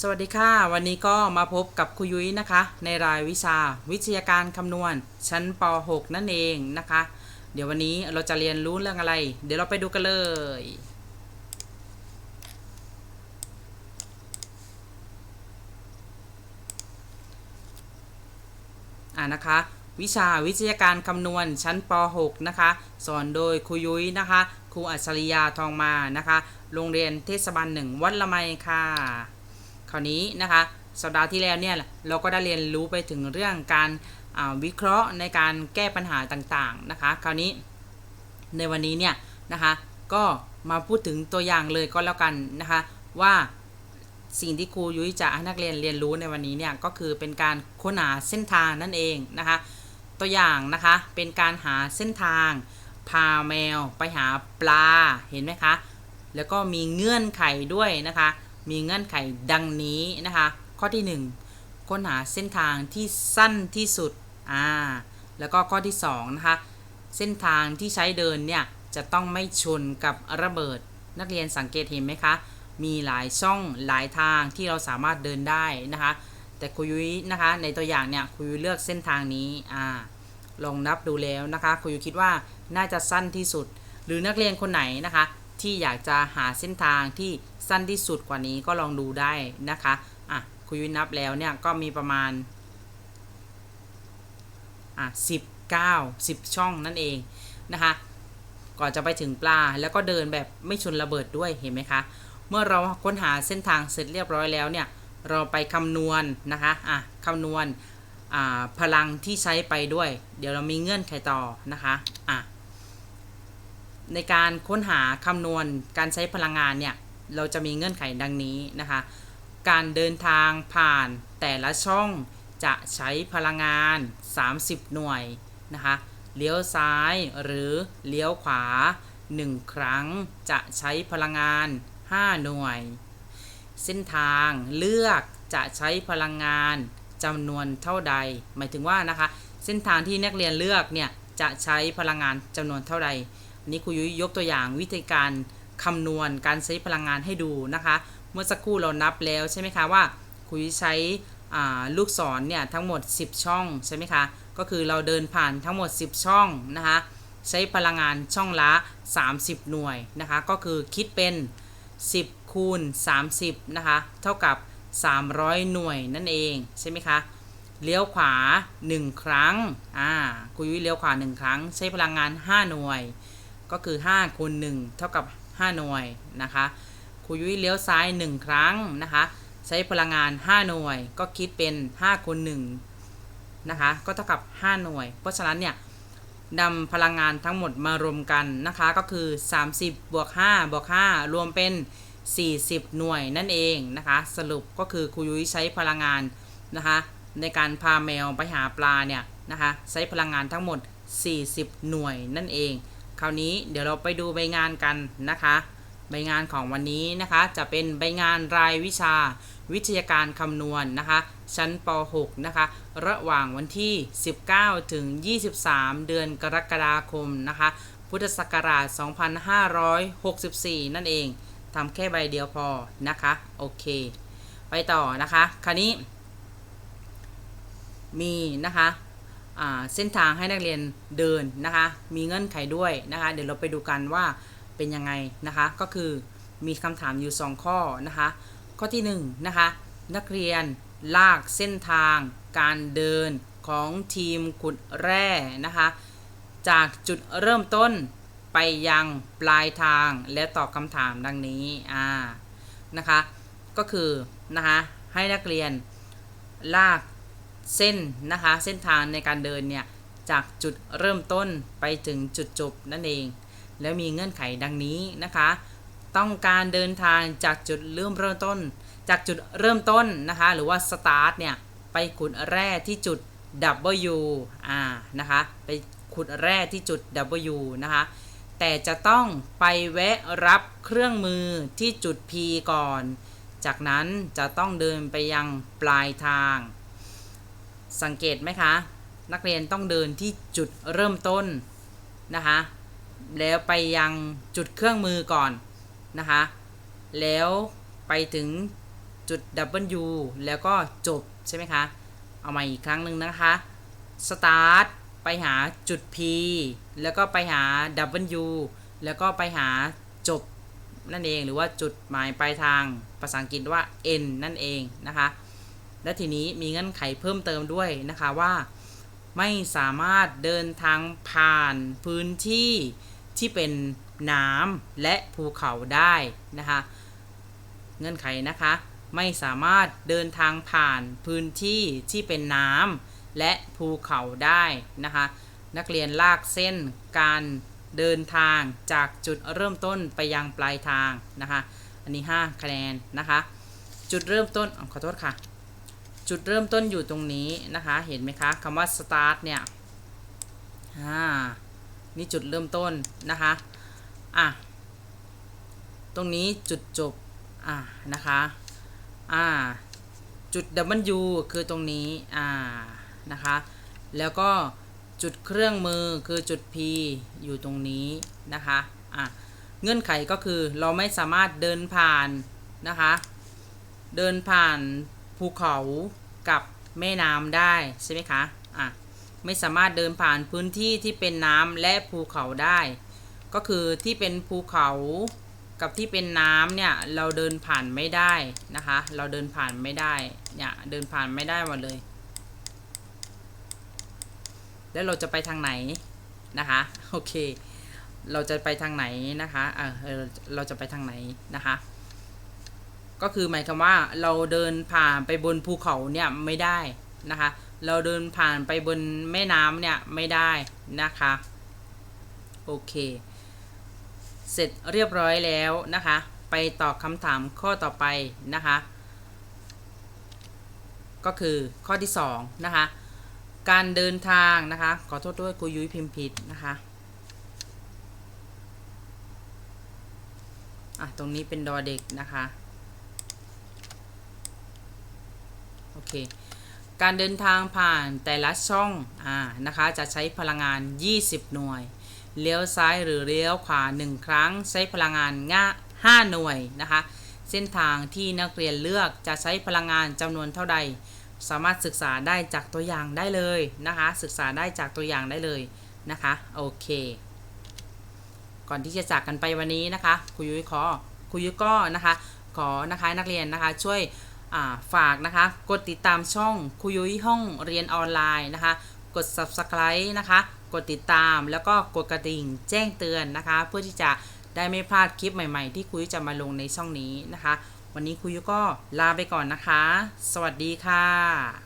สวัสดีค่ะ วันนี้ก็มาพบกับครูยุ้ยนะคะ ในรายวิชา วิทยาการคำนวณ ชั้นป .6 นั่นเองนะคะ เดี๋ยววันนี้เราจะเรียนรู้เรื่องอะไร เดี๋ยวเราไปดูกันเลย อ่านะคะ วิชาวิทยาการคำนวณชั้นป .6 นะคะ สอนโดยครูยุ้ยนะคะครูอัจฉริยาทองมานะคะ โรงเรียนเทศบาลหนึ่งวัดละไมค่ะ ราวนี้นะคะ สัปดาห์ที่แล้วเนี่ยเราก็ได้เรียนรู้ไปถึงเรื่องการาวิเคราะห์ในการแก้ปัญหาต่างๆนะคะ คราวนี้ในวันนี้เนี่ยนะคะ ก็มาพูดถึงตัวอย่างเลยก็แล้วกันนะคะว่าสิ่งที่ครูยุ้ยจะให้นักเรียนเรียนรู้ในวันนี้เนี่ยก็คือเป็นการค้นหาเส้นทางนั่นเองนะคะ ตัวอย่างนะคะเป็นการหาเส้นทาง พาแมวไปหาปลาเห็นไหมคะแล้วก็มีเงื่อนไขด้วยนะคะ มีเงื่อนไขดังนี้นะคะ ข้อที่ 1 ค้นหาเส้นทางที่สั้นที่สุดอ่าแล้วก็ข้อที่2นะคะเส้นทางที่ใช้เดินเนี่ยจะต้องไม่ชนกับระเบิดนักเรียนสังเกตเห็นไหมคะ มีหลายช่องหลายทางที่เราสามารถเดินได้นะคะ แต่ครูยุ้ยนะคะในตัวอย่างเนี่ยครูยุ้ยเลือกเส้นทางนี้อ่าลองนับดูแล้วนะคะครูยุ้ยคิดว่าน่าจะสั้นที่สุด หรือนักเรียนคนไหนนะคะ ที่อยากจะหาเส้นทางที่สั้นที่สุดกว่านี้ก็ลองดูได้นะคะอะครูยุ้ยนับแล้วเนี่ยก็มีประมาณอะสิบเก้าสิบช่องนั่นเองนะคะ ก่อนจะไปถึงปลาแล้วก็เดินแบบไม่ชนระเบิดด้วยเห็นไหมคะ เมื่อเราค้นหาเส้นทางเสร็จเรียบร้อยแล้วเนี่ยเราไปคำนวณนะคะอะคำนวณพลังที่ใช้ไปด้วย เดี๋ยวเรามีเงื่อนไขต่อนะคะอะ ในการค้นหาคำนวณการใช้พลังงานเนี่ยเราจะมีเงื่อนไขดังนี้นะคะ การเดินทางผ่านแต่ละช่องจะใช้พลังงาน 30 หน่วยนะคะเลี้ยวซ้ายหรือเลี้ยวขวา 1 ครั้งจะใช้พลังงาน 5 หน่วย เส้นทางเลือกจะใช้พลังงานจำนวนเท่าใด หมายถึงว่านะคะ เส้นทางที่นักเรียนเลือกเนี่ยจะใช้พลังงานจำนวนเท่าใด นนี้ครูยุ้ยยกตัวอย่างวิธีการคำนวณการใช้พลังงานให้ดูนะคะ เมื่อสักครู่เรานับแล้วใช่ไหมคะว่าครูยุ้ยใช้ลูกศรเนี่ยทั้งหมด 10 ช่องใช่ไหมคะ ก็คือเราเดินผ่านทั้งหมด 10 ช่องนะคะใช้พลังงานช่องละ 30 หน่วยนะคะ ก็คือคิดเป็น 10 คูณ 30 นะคะ เท่ากับ 300 หน่วยนั่นเองใช่ไหมคะ เลี้ยวขวา 1 ครั้ง อ่า คุยเลี้ยวขวา 1 ครั้ง ใช้พลังงาน 5 หน่วย ก็คือ5คูณ1เท่ากับ 5 หน่วยนะคะครูยุ้ยเลี้ยวซ้าย 1 ครั้งนะคะ ใช้พลังงาน 5 หน่วย ก็คิดเป็น5คูณ1นะคะ ก็เท่ากับ 5 หน่วย เพราะฉะนั้นเนี่ยนำพลังงานทั้งหมดมารวมกันนะคะ ก็คือ 30บวก5บวก5รวมเป็น 40 หน่วยนั่นเองนะคะ สรุปก็คือครูยุ้ยใช้พลังงานนะคะ ในการพาแมวไปหาปลาเนี่ยนะคะ ใช้พลังงานทั้งหมด 40 หน่วยนั่นเอง คราวนี้เดี๋ยวเราไปดูใบงานกันนะคะ ใบงานของวันนี้นะคะ จะเป็นใบงานรายวิชาวิทยาการคำนวณนนะคะ ชั้นป .6 นะคะ ระหว่างวันที่ 19 ถึง 23 เดือนกรกฎาคมนะคะ พุทธศักราช 2564 นั่นเองทำแค่ใบเดียวพอนะคะ โอเค ไปต่อนะคะ คราวนี้ มีนะคะ เส้นทางให้นักเรียนเดินนะคะ มีเงื่อนไขด้วยนะคะ เดี๋ยวเราไปดูกันว่าเป็นยังไงนะคะ ก็คือมีคำถามอยู่ 2 ข้อนะคะ ข้อที่1นงนะคะนักเรียนลากเส้นทางการเดินของทีมขุดแร่นะคะ จากจุดเริ่มต้นไปยังปลายทางและตอบคำถามดังนี้อ่านะคะ ก็คือนะคะให้นักเรียนลาก เส้นนะคะ เส้นทางในการเดินเนี่ยจากจุดเริ่มต้นไปถึงจุดจบนั่นเอง แล้วมีเงื่อนไขดังนี้นะคะ ต้องการเดินทางจากจุดเริ่มเริ่มต้น จากจุดเริ่มต้นนะคะ หรือว่าสตาร์ทเนี่ยไปขุดแร่ที่จุด W อ่านะคะไปขุดแร่ที่จุด W นะคะแต่จะต้องไปแวะรับเครื่องมือที่จุด P ก่อน จากนั้นจะต้องเดินไปยังปลายทาง สังเกตไหมคะ นักเรียนต้องเดินที่จุดเริ่มต้นนะคะ แล้วไปยังจุดเครื่องมือก่อนนะคะ แล้วไปถึงจุด W แล้วก็จบใช่ไหมคะ เอาใหม่อีกครั้งหนึ่งนะคะ start ไปหาจุด P แล้วก็ไปหา W แล้วก็ไปหาจบนั่นเองหรือว่าจุดหมายปลายทางภาษาอังกฤษว่า N นั่นเองนะคะ และทีนี้มีเงื่อนไขเพิ่มเติมด้วยนะคะว่า ไม่สามารถเดินทางผ่านพื้นที่ที่เป็นน้ำและภูเขาได้นะคะเงื่อนไขนะคะไม่สามารถเดินทางผ่านพื้นที่ที่เป็นน้ำและภูเขาได้นะคะนักเรียนลากเส้นการเดินทางจากจุดเริ่มต้นไปยังปลายทางนะคะ อันนี้ 5 คะแนนนะคะ จุดเริ่มต้นอขอโทษค่ะ จุดเริ่มต้นอยู่ตรงนี้นะคะ เห็นไหมคะคำว่า start เนี่ยอ่านี่จุดเริ่มต้นนะคะอะตรงนี้จุดจบอ่านะคะอ่าจุด W คือตรงนี้อ่านะคะ แล้วก็จุดเครื่องมือคือจุด P อยู่ตรงนี้นะคะอะเงื่อนไขก็คือเราไม่สามารถเดินผ่านนะคะ เดินผ่าน ภูเขากับแม่น้ำได้ใช่ไหมคะอะไม่สามารถเดินผ่านพื้นที่ที่เป็นน้ำและภูเขาได้ ก็คือที่เป็นภูเขากับที่เป็นน้ำเนี่ยเราเดินผ่านไม่ได้นะคะ เราเดินผ่านไม่ได้เนี่ยเดินผ่านไม่ได้หมดเลย แล้วเราจะไปทางไหนนะคะโอเค เราจะไปทางไหนนะคะเออเออเราจะไปทางไหนนะคะ ก็คือหมายความว่าเราเดินผ่านไปบนภูเขาเนี่ยไม่ได้นะคะ เราเดินผ่านไปบนแม่น้ำเนี่ยไม่ได้นะคะ โอเค เสร็จเรียบร้อยแล้วนะคะ ไปตอบคำถามข้อต่อไปนะคะ ก็คือข้อที่2นะคะ การเดินทางนะคะ ขอโทษด้วยครูยุ้ยพิมพ์ผิดนะคะอะตรงนี้เป็นดอเด็กนะคะ โอเค การเดินทางผ่านแต่ละช่องอ่านะคะ จะใช้พลังงาน 20 หน่วย เลี้ยวซ้ายหรือเลี้ยวขวา 1 ครั้ง ใช้พลังงานง่า5หน่วยนะคะ เส้นทางที่นักเรียนเลือกจะใช้พลังงานจำนวนเท่าใด สามารถศึกษาได้จากตัวอย่างได้เลยนะคะ ศึกษาได้จากตัวอย่างได้เลยนะคะ โอเค ก่อนที่จะจากกันไปวันนี้นะคะครูยุ้ยขอครูยุ้ยก็นะคะ ขอนะคะนักเรียนนะคะช่วย ฝากนะคะ กดติดตามช่องคุยุ้ยห้องเรียนออนไลน์นะคะ กด subscribe นะคะ กดติดตามแล้วก็กดกระดิ่งแจ้งเตือนนะคะ เพื่อที่จะได้ไม่พลาดคลิปใหม่ๆ ที่คุยจะมาลงในช่องนี้นะคะ วันนี้คุยก็ลาไปก่อนนะคะ สวัสดีค่ะ